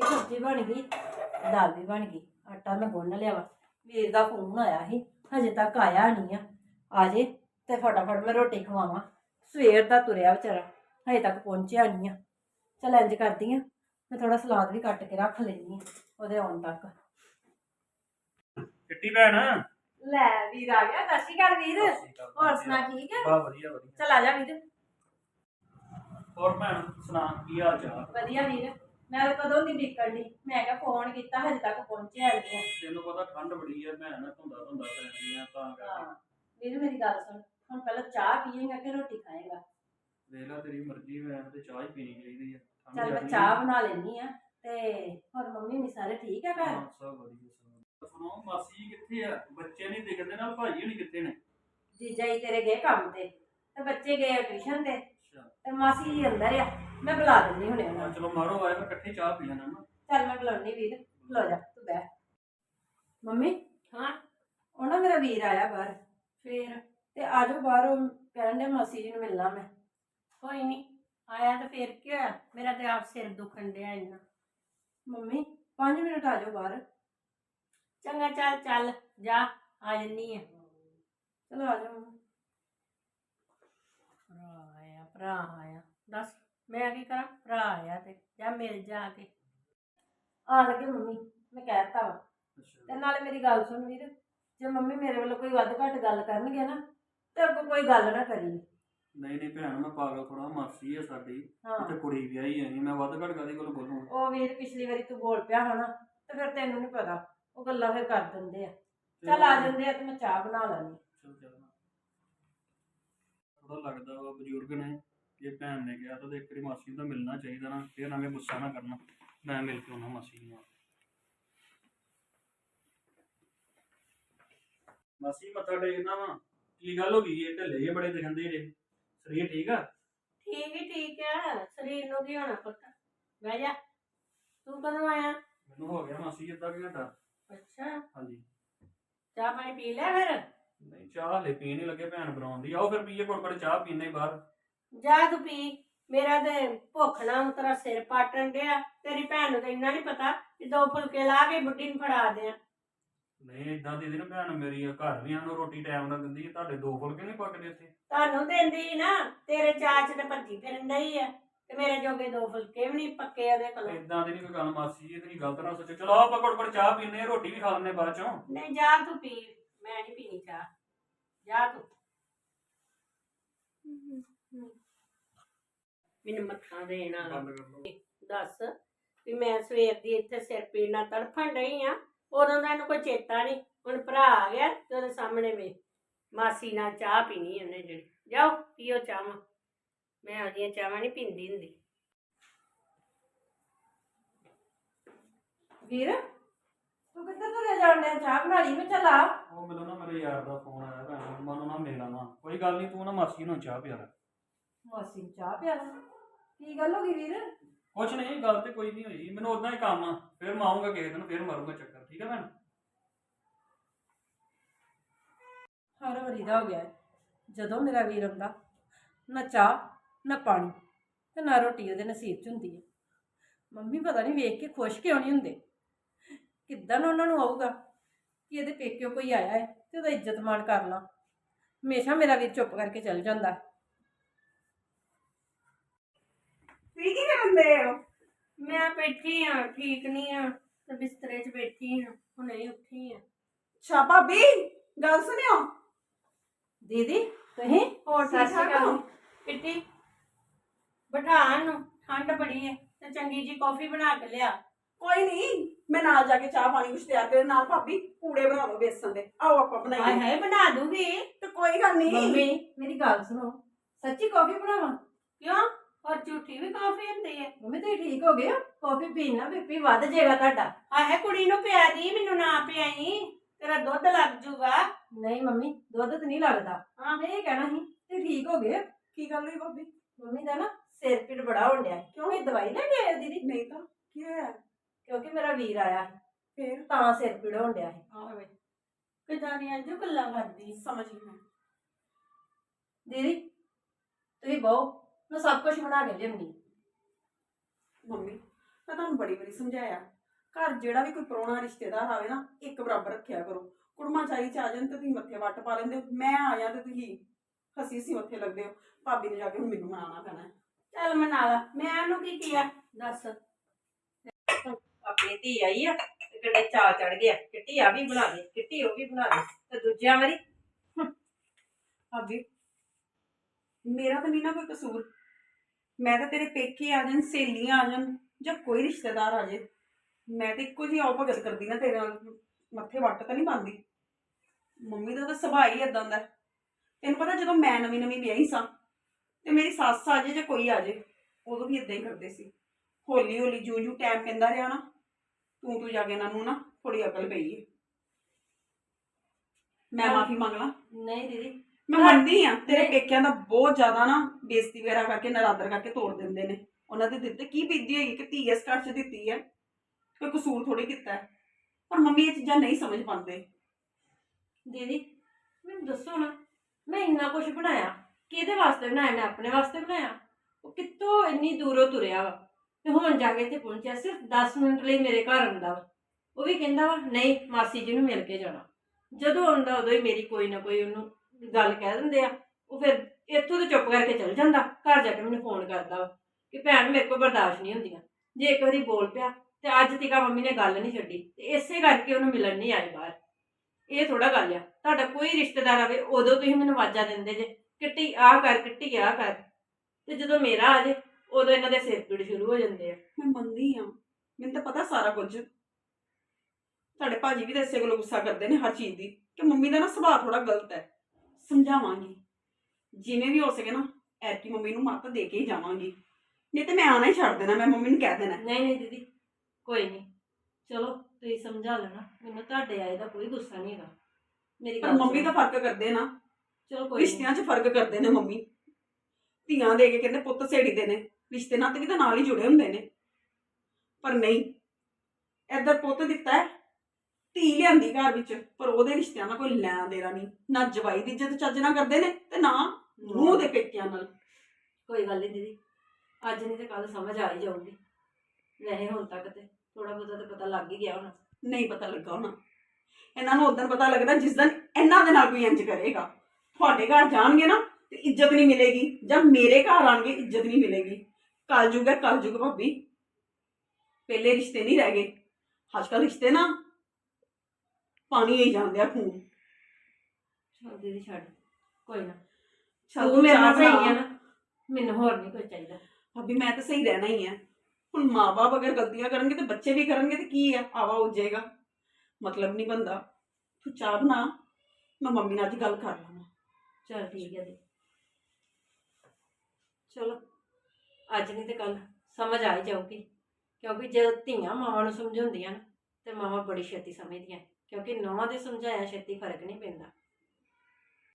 ਵੀ ਸਬਜ਼ੀ ਬਣ ਗਈ ਦਾਲ ਵੀ ਬਣ ਗਈ ਆਟਾ ਮੈਂ ਗੁੰਨ ਲਿਆ ਵਾ। ਵੀਰ ਦਾ ਫੋਨ ਆਇਆ ਸੀ ਹਜੇ ਤੱਕ ਆਇਆ ਨਹੀਂ ਆ। ਆ ਜੇ ਤੇ ਫਟਾਫਟ ਮੈਂ ਰੋਟੀ ਖਵਾਵਾਂ। ਸਵੇਰ ਦਾ ਤੁਰਿਆ ਵਿਚਾਰਾ ਹਜੇ ਤੱਕ ਪਹੁੰਚਿਆ ਨਹੀਂ ਆ। ਚਲ ਇੰਜ ਕਰਦੀ ਆ ਮੈਂ ਥੋੜਾ ਸਲਾਦ ਵੀ ਕੱਟ ਕੇ ਰੱਖ ਲੈਣੀ ਆ ਉਹਦੇ ਆਉਣ ਤੱਕ। ਕਿੱਟੀ ਭੈਣ? ਲੈ ਵੀਰ ਆ ਗਿਆ ਸਤਿ ਸ਼੍ਰੀ ਅਕਾਲ ਵੀਰ। ਹੋਰ ਸੁਣਾ ਠੀਕ ਹੈ ਬਾ ਵਧੀਆ ਵਧੀਆ। ਚਲ ਆ ਜਾ ਵੀਰ। ਹੋਰ ਭੈਣ ਸੁਣਾ ਕੀ ਹਾਲ ਚਾਲ? ਵਧੀਆ ਵੀਰ। ਮੈਂ ਤਾਂ ਕਦੋਂ ਦੀ ਨਿਕਲ ਲਈ ਮੈਂ ਕਿਹਾ ਫੋਨ ਕੀਤਾ ਹਜੇ ਤੱਕ ਪਹੁੰਚਿਆ ਨਹੀਂ ਆ ਤੈਨੂੰ ਪਤਾ ਠੰਡ ਬੜੀ ਹੈ ਭੈਣ ਧੁੰਦਾ ਧੁੰਦਾ ਪੈਂਦੀਆਂ ਤਾਂ ਕਰਕੇ। ਹਾਂ ਵੀਰ ਮੇਰੀ ਗੱਲ ਸੁਣ ਹੁਣ ਪਹਿਲਾਂ ਚਾਹ ਪੀਏਗਾ ਕਿ ਰੋਟੀ ਖਾਏਗਾ? ਵੇਖ ਲੈ ਤੇਰੀ ਮਰਜ਼ੀ ਮੈਂ ਤੇ ਚਾਹ ਹੀ ਪੀਣੀ ਚਾਹੀਦੀ ਠੰਡ ਚੱਲ ਮੈਂ ਜ਼ਿਆਦੀ ਚਾਹ। ਬਣਾ ਲੈਣੀ ਆ ਤੇ ਹੋਰ ਮੰਮੀ ਨਹੀਂ ਸਾਰੇ ਠੀਕ ਆ ਘਰ? ਹਾਂ ਸਭ ਵਧੀਆ ਸਭ ਸੁਣੋ ਮਾਸੀ ਜੀ ਕਿੱਥੇ ਆ? ਬੱਚੇ ਨਹੀਂ ਦਿਖਦੇ ਨਾਲ ਭਾਈ ਹੋਣੀ ਕਿੱਥੇ ਨੇ? ਜੀਜਾ ਜੀ ਤੇਰੇ ਗਏ ਕੰਮ ਤੇ ਤੇ ਬੱਚੇ ਗਏ ਟਿਊਸ਼ਨ ਤੇ। ਤੇ ਮਾਸੀ ਜੀ ਅੰਦਰ ਆ। ਮੈਂ ਬੁਲਾ ਦਿੰਦੀ ਹੁਣੇ ਉਹਨਾਂ ਹਾਂ, ਨੂੰ। ਚਲੋ ਮਾਰੋ ਆਏ ਮੈਂ ਇਕੱਠੇ ਚਾਹ ਪੀ ਲੈਣਾ ਨਾ ਚੱਲ ਮੈਂ ਬੁਲਾਉਣੀ ਵੀਰ। ਖਲੋ ਜਾ ਤੂੰ ਬਹਿ। ਮੰਮੀ? ਹਾਂ। ਉਹ ਨਾ ਮੇਰਾ ਵੀਰ ਆਇਆ ਬਾਹਰ। ਫੇਰ ਤੇ ਆਜੋ ਬਾਹਰੋਂ ਕਹਿਣ ਦੇ ਮਾਸੀ ਜੀ ਨੂੰ ਮਿਲਣਾ ਮੈਂ। ਕੋਈ ਨਹੀਂ ਆਇਆ ਤਾਂ ਫੇਰ ਕੀ ਹੋਇਆ? ਮੇਰਾ ਤੇ ਆਪ ਸਿਰ ਦੁਖਣ ਡਿਆ ਇੰਨਾ। ਮੰਮੀ 5 ਮਿੰਟ ਆਜੋ ਬਾਹਰ। ਚੰਗਾ ਚੱਲ ਚੱਲ। ਜਾ ਆ ਜੰਨੀ ਆ। ਚਲੋ ਆਜੋ। ਮੰਮੀ। ਭਰਾ ਆਇਆ ਭਰਾ ਆਇਆ। ਦੱਸ ਮੈਂ ਕੀ ਕਰਾਂ? ਭਰਾ ਆਇਆ ਤੇ ਜਾ ਮਿਲ ਜਾ ਕੇ। ਆ ਲੱਗੇ ਮੰਮੀ ਮੈਂ ਕਹਿਤਾ ਵਾ। ਤੇ ਨਾਲੇ ਮੇਰੀ ਗੱਲ ਸੁਣ ਵੀਰ ਜੇ ਮੰਮੀ ਮੇਰੇ ਵੱਲੋਂ ਕੋਈ ਵੱਧ ਘੱਟ ਗੱਲ ਕਰਨਗੇ ਨਾ ਤੇ ਅੱਗੋਂ ਕੋਈ ਗੱਲ ਨਾ ਕਰੀ ਨਹੀਂ ਨਹੀਂ ਭੈਣ ਮੈਂ ਪਾਗਲ ਥੋੜਾ ਮਾਸੀ ਹੈ ਸਾਡੀ। ਹਾਂ। ਤੇ ਕੁੜੀ ਵਿਆਹੀ ਹੈ ਨਹੀਂ ਮੈਂ ਵੱਧ ਘੱਟ ਕਾਦੀ ਕੋਲ ਬੋਲੂੰ ਉਹ ਵੀਰ ਪਿਛਲੀ ਵਾਰੀ ਤੂੰ ਬੋਲ ਪਿਆ ਹੋਣਾ ਤੇ ਫਿਰ ਤੈਨੂੰ ਨਹੀਂ ਪਤਾ। ਉਹ ਗੱਲਾਂ ਫਿਰ ਕਰ ਦਿੰਦੇ ਆ। ਚੱਲ ਆ ਜਾਂਦੇ ਆ ਤੇ ਮੈਂ ਚਾਹ ਬਣਾ ਚੱਲ ਥੋੜਾ ਲੱਗਦਾ ਵਾ ਬਜ਼ੁਰਗ ਨੇ। ਜੇ ਭੈਣ ਨੇ ਕਿਹਾ ਤਾਂ ਇੱਕ ਵਾਰੀ ਮਾਸੀ ਨੂੰ ਤਾਂ ਮਿਲਣਾ ਚਾਹੀਦਾ ਨਾ ਫਿਰ ਨਵੇਂ ਗੁੱਸਾ ਨਾ ਕਰਨਾ। ਮੈਂ ਮਿਲ ਕੇ ਉਹਨਾਂ ਮਾਸੀ ਨੂੰ ਮਾਸੀ ਮੱਥਾ ਟੇਕਣਾ ਵਾ। ਕੀ ਗੱਲ ਹੋ ਗਈ? ਇਹ ਢਿੱਲੇ ਜਿਹੇ ਬੜੇ ਦਿਖੰਦੇ ਜੇ ਸਰੀਰ ਠੀਕ ਆ? ਠੀਕ ਹੀ ਠੀਕ ਆ। ਸਰੀਰ ਨੂੰ ਕੀ ਹੋਣਾ ਪੁੱਤ? ਬਹਿ ਜਾ। ਤੂੰ ਕਦੋਂ ਆਇਆ? ਮੈਨੂੰ ਹੋ ਗਿਆ ਮਾਸੀ ਅੱਧਾ ਕੁ ਘੰਟਾ। ਅੱਛਾ। ਹਾਂਜੀ। ਚਾਹ ਪਾਣੀ ਪੀ ਲਿਆ ਫਿਰ? ਨਹੀਂ ਚਾਹ ਹਲੇ ਪੀਣ ਨਹੀਂ ਲੱਗੇ ਭੈਣ ਬਣਾਉਂਦੀ ਆਓ ਫਿਰ ਪੀਏ ਕੋਲ ਕੋਲ ਚਾਹ ਪੀਨੇ ਬਾਹਰ। ਜਾ ਤੂੰ ਪੀ ਮੇਰਾ ਤੇ ਭੁੱਖ ਨਾਲ ਤੇਰਾ ਸਿਰ ਪਾਟਣ ਡਿਆ ਤੇਰੀ ਭੈਣ ਨੂੰ ਤਾਂ ਇੰਨਾ ਨਹੀਂ ਪਤਾ ਕਿ ਦੋ ਫੁਲਕੇ ਲਾ ਕੇ ਬੁੱਢੀ ਨੂੰ ਫੜਾ ਦਿਆਂ। ਨਹੀਂ ਇਦਾਂ ਦੀ ਨਾ ਭੈਣ ਮੇਰੀ ਆ, ਘਰ ਵੀ ਸਾਨੂੰ ਰੋਟੀ ਟਾਈਮ ਨਾਲ ਦਿੰਦੀ ਹੈ ਤੁਹਾਡੇ ਦੋ ਫੁਲਕੇ ਨਹੀਂ ਪੱਕਦੇ ਇੱਥੇ। ਤੁਹਾਨੂੰ ਦਿੰਦੀ ਨਾ ਤੇਰੇ ਚਾਚ ਨੇ ਭੱਜੀ ਫਿਰਨ ਡਈ ਆ ਤੇ ਮੇਰੇ ਜੋਗੇ ਦੋ ਫੁਲਕੇ ਵੀ ਨਹੀਂ ਪੱਕੇ ਉਹਦੇ ਕੋਲੋਂ। ਇਦਾਂ ਦੀ ਨਹੀਂ ਕੋਈ ਗੱਲ ਮਾਸੀ ਜੀ ਤੁਸੀਂ ਗਲਤ ਨਾ ਸੋਚੋ। ਚਲੋ ਆਪਾਂ ਕੋਲ ਕੋਲ ਚਾਹ ਪੀਨੇ ਆ ਰੋਟੀ ਵੀ ਖਾ ਲੈਣੇ ਬਾਅਦ ਚੋਂ। ਨਹੀਂ ਜਾ ਤੂੰ ਪੀ ਮੈਂ ਨਹੀਂ ਪੀਣੀ ਚਾਹ। ਜਾ ਤੂੰ। ਮੈਨੂੰ ਮੱਥਾ ਦੇਣਾ ਬੰਦ ਕਰ ਲਓ ਦੱਸ ਵੀ ਮੈਂ ਸਵੇਰ ਦੀ ਇੱਥੇ ਸਿਰ ਪੀੜ ਨਾਲ ਤੜਫਣ ਡਈ ਆ। ਉਦੋਂ ਦਾ ਇਹਨੂੰ ਕੋਈ ਚੇਤਾ ਨਹੀਂ ਹੁਣ ਭਰਾ ਆ ਗਿਆ ਤੇ ਉਹਦੇ ਸਾਹਮਣੇ ਮੇ ਮਾਸੀ ਨਾਲ ਚਾਹ ਪੀਣੀ ਉਹਨੇ ਜਿਹੜੀ। ਜਾਓ ਪੀਓ ਚਾਹਾਂ। ਮੈਂ ਉਹਦੀਆਂ ਚਾਹਾਂ ਨਹੀਂ ਪੀਂਦੀ ਹੁੰਦੀ। ਵੀਰ ਤੂੰ ਕਿੱਧਰ ਤੁਰਿਆ ਜਾਣ ਡਿਆ? ਚਾਹ ਬਣਾ ਲਈ ਮੈਂ ਚੱਲ ਆ। ਉਹ ਮੈਨੂੰ ਨਾ ਮੇਰੇ ਯਾਰ ਦਾ ਫੋਨ ਆਇਆ ਭੈਣ ਮਨ ਨਾ ਮਿਲਣਾ ਵਾ। ਕੋਈ ਗੱਲ ਨਹੀਂ ਤੂੰ ਨਾ ਮਾਸੀ ਨੂੰ ਚਾਹ ਪਿਆ। ਲੈ ਮਾਸੀ ਨੂੰ ਚਾਹ ਪਿਆ। ਕੀ ਗੱਲ ਹੋ ਗਈ ਵੀਰ? ਕੁਛ ਨਹੀਂ ਗੱਲ ਤੇ ਕੋਈ ਨਹੀਂ ਹੋਈ। ਮੈਨੂੰ ਉਦਾਂ ਹੀ ਕੰਮ ਆ। ਫਿਰ ਮੈਂ ਆਉਂਗਾ ਕਿਸੇ ਦਿਨ ਫਿਰ ਮਾਰੂੰਗਾ ਚੱਕਰ। ਠੀਕ ਹੈ ਭੈਣ? ਹਰ ਵਾਰੀ ਦਾ ਹੋ ਗਿਆ। ਹੈ। ਜਦੋਂ ਮੇਰਾ ਵੀਰ ਆਉਂਦਾ ਨਾ ਚਾਹ ਨਾ ਪਾਣੀ ਤੇ ਨਾ ਰੋਟੀ ਉਹਦੇ ਨਸੀਬ 'ਚ ਹੁੰਦੀ ਹੈ ਮੰਮੀ ਪਤਾ ਨਹੀਂ ਵੇਖ ਕੇ ਖੁਸ਼ ਕਿਉਂ ਨਹੀਂ ਹੁੰਦੇ? ਕਿੱਦਾਂ ਉਹਨਾਂ ਨੂੰ ਆਊਗਾ ਕਿ ਇਹਦੇ ਪੇਕਿਓ ਕੋਈ ਆਇਆ ਹੈ ਤੇ ਉਹਦਾ ਇੱਜ਼ਤ ਮਾਣ ਕਰ ਲਾਂ। ਹਮੇਸ਼ਾ ਮੇਰਾ ਵੀਰ ਚੁੱਪ ਕਰਕੇ ਚੱਲ ਜਾਂਦਾ। ਤੁਸੀਂ ਕੀ ਕਰਦੇ ਹੋ ਮੈਂ ਬੈਠੀ ਆ ਠੀਕ ਨਹੀਂ ਆ ਤੇ ਬਿਸਤਰੇ 'ਚ ਬੈਠੀ ਆ ਹੁਣੇ ਉੱਠੀ ਆ ਅੱਛਾ ਭਾਬੀ ਗੱਲ ਸੁਣਿਓ ਦੀਦੀ ਤੁਸੀਂ ਹੋਰ ਸਤਿ ਠੀਕ ਸ਼੍ਰੀ ਠਾਕ ਅਕਾਲ ਹੋ ਕਿੱਟੀ ਬਿਠਾ ਨੂੰ ਠੰਡ ਬੜੀ ਹੈ ਤੇ ਚੰਗੀ ਜੀ ਕਾਫੀ ਬਣਾ ਕੇ ਲਿਆ ਕੋਈ ਨਹੀਂ ਮੈਂ ਨਾਲ ਜਾ ਕੇ ਚਾਹ ਪਾਣੀ ਕੁਛ ਤਿਆਰ ਕਰੇ ਨਾਲ ਭਾਬੀ ਪੂੜੇ ਬਣਾ ਲਓ ਬੇਸਨ ਦੇ ਆਓ ਆਪਾਂ ਹਾਏ ਬਣਾਈਏ ਹਾਏ ਬਣਾ ਦੂਗੀ ਤੇ ਕੋਈ ਗੱਲ ਨਹੀਂ ਮੰਮੀ ਮੇਰੀ ਗੱਲ ਸੁਣੋ ਸੱਚੀ ਕਾਫੀ ਬਣਾਵਾਂ ਕਿਉਂ ਔਰ ਝੂਠੀ ਵੀ ਕਾਫੀ ਹੁੰਦੀ ਹੈ। ਮੰਮੀ ਤੁਸੀਂ ਠੀਕ ਹੋ ਗਏ ਹੋ? ਕਾਫੀ ਪੀਣਾ ਬੀਪੀ ਵੱਧ ਜਾਏਗਾ ਤੁਹਾਡਾ। ਆਹੇ ਕੁੜੀ ਨੂੰ ਪਿਆ ਦੀ ਮੈਨੂੰ ਨਾ ਪਿਆਈ। ਤੇਰਾ ਦੁੱਧ ਲੱਗ ਜੂਗਾ। ਨਹੀਂ ਮੰਮੀ ਦੁੱਧ ਤੇ ਨਹੀਂ ਲੱਗਦਾ। ਹਾਂ। ਮੈਂ ਇਹ ਕਹਿਣਾ ਸੀ ਤੇ ਠੀਕ ਹੋ ਗਏ ਕੀ ਗੱਲ ਹੋਈ ਭਾਬੀ? ਮੰਮੀ ਦਾ ਨਾ ਸਿਰ ਪੀੜ ਬੜਾ ਹੋਣ ਡਿਆ। ਕਿਉਂ ਕੋਈ ਦਵਾਈ ਲੈ ਕੇ ਆਏ ਹੋ ਦੀਦੀ? ਨਹੀਂ ਤਾਂ ਕੀ ਹੋਇਆ? ਕਿਉਂਕਿ ਮੇਰਾ ਵੀਰ ਆਇਆ ਸੀ। ਫੇਰ? ਤਾਂ ਸਿਰ ਪੀੜ ਹੋਣ ਡਿਆ ਸੀ। ਆਵੇ ਕਿਦਾਂ ਦੀਆਂ ਜੋ ਗੱਲਾਂ ਕਰਦੀ? ਸਮਝ ਗਈ ਮੈਂ। ਦੀਦੀ ਤੁਸੀਂ ਬਹੁ। ਮੈਂ ਸਭ ਕੁਝ ਬਣਾ ਕੇ ਲਿਆਉਣੀ ਮੰਮੀ ਮੈਂ ਤੁਹਾਨੂੰ ਬੜੀ ਵਾਰੀ ਸਮਝਾਇਆ। ਘਰ ਜਿਹੜਾ ਵੀ ਕੋਈ ਪ੍ਰਾਹੁਣਾ ਰਿਸ਼ਤੇਦਾਰ ਆਵੇ ਨਾ ਇੱਕ ਬਰਾਬਰ ਰੱਖਿਆ ਕਰੋ। ਕੁੜਮਾਚਾਰੀ ਚ ਆ ਜਾਣ ਤੇ ਤੁਸੀਂ ਮੱਥੇ ਵੱਟ ਪਾ ਲੈਂਦੇ ਹੋ। ਮੈਂ ਆ ਜਾਂ ਤੇ ਤੁਸੀਂ ਹਸੀ ਹਸੀ ਮੱਥੇ ਲੱਗਦੇ ਹੋ। ਭਾਬੀ ਨੂੰ ਜਾ ਕੇ ਹੁਣ ਮੈਨੂੰ ਮਨਾਉਣਾ ਪੈਣਾ। ਹੈ ਚੱਲ ਮਨਾ ਲਾ ਮੈਂ ਉਹਨੂੰ ਕੀ ਕੀਆ ਦੱਸ। ਆਪਣੀ ਧੀ ਆਈ ਆ ਤੇ ਕਿਤੇ ਚਾ ਚੜ ਗਿਆ। ਕਿੱਟੀ ਆ ਵੀ ਬਣਾ ਦੇ ਕਿੱਟੀ ਉਹ ਵੀ ਬਣਾ ਦੇ। ਤੇ ਦੂਜਿਆਂ ਵਾਰੀ। ਭਾਬੀ ਮੇਰਾ ਤਾਂ ਨਹੀਂ ਨਾ ਕੋਈ ਕਸੂਰ। ਮੈਂ ਤਾਂ ਤੇਰੇ ਪੇਕੇ ਆ ਜਾਣ ਸਹੇਲੀਆਂ ਆ ਜਾਣ ਜਾਂ ਕੋਈ ਰਿਸ਼ਤੇਦਾਰ ਆ ਜੇ। ਮੈਂ ਤੇ ਇੱਕੋ ਜਿਹੀ ਆਓ ਭਗਤ ਕਰਦੀ ਨਾ ਤੇਰੇ ਨਾਲ ਮੱਥੇ ਵੱਟ ਤਾਂ ਨਹੀਂ ਪਾਉਂਦੀ ਮੰਮੀ ਦਾ ਤਾਂ ਸੁਭਾਅ ਹੀ ਇਦਾਂ ਦਾ ਹੈ। ਤੈਨੂੰ ਪਤਾ ਜਦੋਂ ਮੈਂ ਨਵੀਂ ਨਵੀਂ ਵਿਆਹੀ ਸਾਂ ਤੇ ਮੇਰੀ ਸੱਸ ਆ ਜੇ ਜਾਂ ਕੋਈ ਆ ਜੇ ਉਦੋਂ ਵੀ ਇਦਾਂ ਹੀ ਕਰਦੇ ਸੀ। ਹੌਲੀ ਹੌਲੀ ਜੂ ਜੂ ਟਾਈਮ ਪੈਂਦਾ ਰਿਹਾ ਨਾ ਤੂੰ ਤੂੰ ਜਾ ਕੇ ਇਹਨਾਂ ਨੂੰ ਨਾ ਥੋੜੀ ਅਕਲ ਪਈ ਹੈ ਮੈਂ। ਮਾਫੀ ਮੰਗ ਲਾਂ। ਨਹੀਂ ਦੀਦੀ ਮੈਂ। ਮੰਨਦੀ ਆ ਤੇਰੇ। ਪੇਕਿਆਂ ਦਾ ਬਹੁਤ ਜ਼ਿਆਦਾ ਨਾ ਬੇਇੱਜ਼ਤੀ ਵਗੈਰਾ ਕਰਕੇ ਨਰਾਦਰ ਕਰਕੇ ਤੋੜ ਦਿੰਦੇ ਨੇ। ਉਹਨਾਂ ਦੇ ਦਿੱਤੇ ਕੀ ਬੀਤੀ ਹੋਈ ਕਿ ਧੀ ਇਸ ਘਰ 'ਚ ਦਿੱਤੀ ਹੈ? ਕੋਈ ਕਸੂਰ ਥੋੜੀ ਕੀਤਾ ਹੈ। ਪਰ ਮੰਮੀ ਇਹ ਚੀਜ਼ਾਂ ਨਹੀਂ ਸਮਝ ਪਾਉਂਦੇ। ਦੀਦੀ ਮੈਨੂੰ ਦੱਸੋ ਨਾ ਮੈਂ ਇੰਨਾ ਕੁਝ ਬਣਾਇਆ ਕਿਹਦੇ ਵਾਸਤੇ ਬਣਾਇਆ? ਮੈਂ ਆਪਣੇ ਵਾਸਤੇ ਬਣਾਇਆ? ਉਹ ਕਿੱਥੋਂ ਇੰਨੀ ਦੂਰੋਂ ਤੁਰਿਆ ਵਾ? ਤੇ ਹੁਣ ਜਾ ਕੇ ਇੱਥੇ ਪਹੁੰਚਿਆ ਸਿਰਫ 10 ਮਿੰਟ ਲਈ ਮੇਰੇ ਘਰ ਆਉਂਦਾ ਵਾ। ਉਹ ਵੀ ਕਹਿੰਦਾ ਵਾ ਨਹੀਂ ਮਾਸੀ ਜੀ ਨੂੰ ਮਿਲ ਕੇ ਜਾਣਾ। ਜਦੋਂ ਆਉਂਦਾ ਉਦੋਂ ਹੀ ਮੇਰੀ ਕੋਈ ਨਾ ਕੋਈ ਉਹਨੂੰ ਗੱਲ ਕਹਿ ਦਿੰਦੇ ਆ, ਉਹ ਫਿਰ ਇੱਥੋਂ ਤੇ ਚੁੱਪ ਕਰਕੇ ਚਲ ਜਾਂਦਾ, ਘਰ ਜਾ ਕੇ ਮੈਨੂੰ ਫੋਨ ਕਰਦਾ ਵਾ ਕਿ ਭੈਣ ਮੇਰੇ ਕੋਲ ਬਰਦਾਸ਼ਤ ਨਹੀਂ ਹੁੰਦੀਆਂ। ਜੇ ਇੱਕ ਵਾਰੀ ਬੋਲ ਪਿਆ ਤੇ ਅੱਜ ਤੀਕਾ ਮੰਮੀ ਨੇ ਗੱਲ ਨਹੀਂ ਛੱਡੀ, ਤੇ ਇਸੇ ਕਰਕੇ ਉਹਨੂੰ ਮਿਲਣ ਨਹੀਂ ਆਏ ਬਾਹਰ। ਇਹ ਥੋੜਾ ਗੱਲ ਆ, ਤੁਹਾਡਾ ਕੋਈ ਰਿਸ਼ਤੇਦਾਰ ਆਵੇ, ਉਦੋਂ ਤੁਸੀਂ ਮੈਨੂੰ ਆਵਾਜ਼ਾਂ ਦਿੰਦੇ ਜੇ, ਕਿੱਟੀ ਆ ਕਰ, ਕਿੱਟੀ ਆ ਕਰ। ਤੇ ਜਦੋਂ ਮੇਰਾ ਆ ਜੇ, ਉਦੋਂ ਇਹਨਾਂ ਦੇ ਸਿਰ ਪੀੜ ਸ਼ੁਰੂ ਹੋ ਜਾਂਦੇ ਆ। ਮੈਂ ਮੰਨਦੀ ਆ, ਮੈਨੂੰ ਤਾਂ ਪਤਾ ਸਾਰਾ ਕੁਝ। ਤੁਹਾਡੇ ਭਾਜੀ ਵੀ ਤਾਂ ਇਸੇ ਕੋਲ ਗੁੱਸਾ ਕਰਦੇ ਨੇ ਹਰ ਚੀਜ਼ ਦੀ ਕਿ ਮੰਮੀ ਦਾ ਨਾ ਸੁਭਾਅ ਥੋੜਾ ਗਲਤ ਹੈ। ਸਮਝਾਵਾਂਗੀ। ਜਿਵੇਂ ਵੀ ਹੋ ਸਕੇ ਨਾ ਐਰਕੀ ਮੰਮੀ ਨੂੰ ਮੱਤ ਦੇ ਕੇ ਹੀ ਜਾਵਾਂਗੀ। ਨਹੀਂ ਤੇ ਮੈਂ ਆਣਾ ਹੀ ਛੱਡ ਦੇਣਾ ਮੈਂ ਮੰਮੀ ਨੂੰ ਕਹਿ ਦੇਣਾ। ਨਹੀਂ ਨਹੀਂ ਦੀਦੀ ਕੋਈ ਨਹੀਂ। ਚਲੋ ਤੁਸੀਂ ਸਮਝਾ ਲੈਣਾ ਮੈਨੂੰ ਤੁਹਾਡੇ ਆਏ ਦਾ ਕੋਈ ਗੁੱਸਾ ਨਹੀਂ ਹੈਗਾ। ਮੇਰੀ ਪਰ ਗੱਲ ਮੰਮੀ ਸੁਣੋ। ਦਾ ਫ਼ਰਕ ਕਰਦੇ ਨਾ। ਚਲੋ ਕੋਈ। ਰਿਸ਼ਤਿਆਂ 'ਚ ਫ਼ਰਕ ਕਰਦੇ ਨੇ ਮੰਮੀ। ਧੀਆਂ ਦੇ ਕੇ ਕਹਿੰਦੇ ਪੁੱਤ ਸੇੜੀ ਦੇ ਨੇ। ਰਿਸ਼ਤੇ ਨਾਤੇ ਵੀ ਤਾਂ ਨਾਲ ਹੀ ਜੁੜੇ ਹੁੰਦੇ ਨੇ। ਪਰ ਨਹੀਂ ਇੱਧਰ ਪੁੱਤ ਦਿੱਤਾ ਹੈ ਧੀ ਲਿਆਂਦੀ ਘਰ ਵਿੱਚ ਪਰ ਉਹਦੇ ਰਿਸ਼ਤਿਆਂ ਨਾਲ ਕੋਈ ਲੈਣਾ ਦੇਣਾ ਨਹੀਂ। ਨਾ ਜਵਾਈ ਦੀ ਇੱਜ਼ਤ ਚੱਜ ਨਾਲ ਕਰਦੇ ਨੇ ਤੇ ਨਾ ਨੂੰਹ ਦੇ ਪੇਕਿਆਂ ਨਾਲ। ਕੋਈ ਗੱਲ ਨਹੀਂ ਦੀਦੀ ਅੱਜ ਨਹੀਂ ਤੇ ਕੱਲ ਸਮਝ ਆ ਹੀ ਜਾਊਗੀ। ਵੈਸੇ ਹੁਣ ਤੱਕ ਤੇ ਥੋੜਾ ਬਹੁਤਾ ਤੇ ਪਤਾ ਲੱਗ ਹੀ ਗਿਆ ਹੁਣ। ਨਹੀਂ ਪਤਾ ਲੱਗਾ ਹੋਣਾ। ਇਹਨਾਂ ਨੂੰ ਉਦੋਂ ਪਤਾ ਲੱਗਦਾ ਜਿਸ ਦਿਨ ਇਹਨਾਂ ਦੇ ਨਾਲ ਕੋਈ ਇੰਜ ਕਰੇਗਾ। ਤੁਹਾਡੇ ਘਰ ਜਾਣਗੇ ਨਾ ਤੇ ਇੱਜ਼ਤ ਨਹੀਂ ਮਿਲੇਗੀ ਜਾਂ ਮੇਰੇ ਘਰ ਆਣਗੇ ਇੱਜ਼ਤ ਨਹੀਂ ਮਿਲੇਗੀ। ਕਲਯੁਗ ਹੈ ਕਲਯੁਗ ਭਾਬੀ। ਪਹਿਲੇ ਰਿਸ਼ਤੇ ਨਹੀਂ ਰਹਿ ਗਏ। ਅੱਜ ਕੱਲ੍ਹ ਰਿਸ਼ਤੇ ਨਾ ਪਾਣੀ ਹੀ ਜਾਂਦੇ ਆ ਖੂਨ। ਚਲ ਦੀਦੀ ਛੱਡ। ਕੋਈ ਨਾ। ਚੱਲ ਤੂੰ ਮੇਰੇ ਨਾਲ ਚਾਹ ਸਹੀ ਆ ਬਣਾ। ਨਾ। ਮੈਨੂੰ ਹੋਰ ਨਹੀਂ ਕੋਈ ਚਾਹੀਦਾ। ਭਾਬੀ ਮੈਂ ਤਾਂ ਸਹੀ ਰਹਿਣਾ ਹੀ ਹੈ ਹੁਣ ਮਾਪੇ ਅਗਰ ਗਲਤੀਆਂ ਕਰਨਗੇ ਤੇ ਬੱਚੇ ਵੀ ਕਰਨਗੇ ਤੇ ਕੀ ਆ? ਆਵਾ ਉੱਜੇਗਾ। ਮਤਲਬ ਨਹੀਂ ਬੰਦਾ ਤੂੰ ਚਾਹ ਬਣਾ। ਮੈਂ ਮੰਮੀ ਨਾਲ ਅੱਜ ਗੱਲ ਕਰ ਲਵਾਂ ਚਲ ਠੀਕ ਹੈ ਜੀ ਚਲੋ। ਅੱਜ ਨਹੀਂ ਤੇ ਕੱਲ ਸਮਝ ਆ ਹੀ ਜਾਊਗੀ। ਕਿਉਂਕਿ ਜਦੋਂ ਧੀਆਂ ਮਾਵਾਂ ਨੂੰ ਸਮਝਾਉਂਦੀਆਂ ਨਾ ਤੇ ਮਾਵਾਂ ਬੜੀ ਛੇਤੀ ਸਮਝਦੀਆਂ। ਕਿਉਂਕਿ ਨੌਵਾਂ ਦੇ ਸਮਝਾਇਆ ਛੇਤੀ ਫ਼ਰਕ ਨਹੀਂ ਪੈਂਦਾ।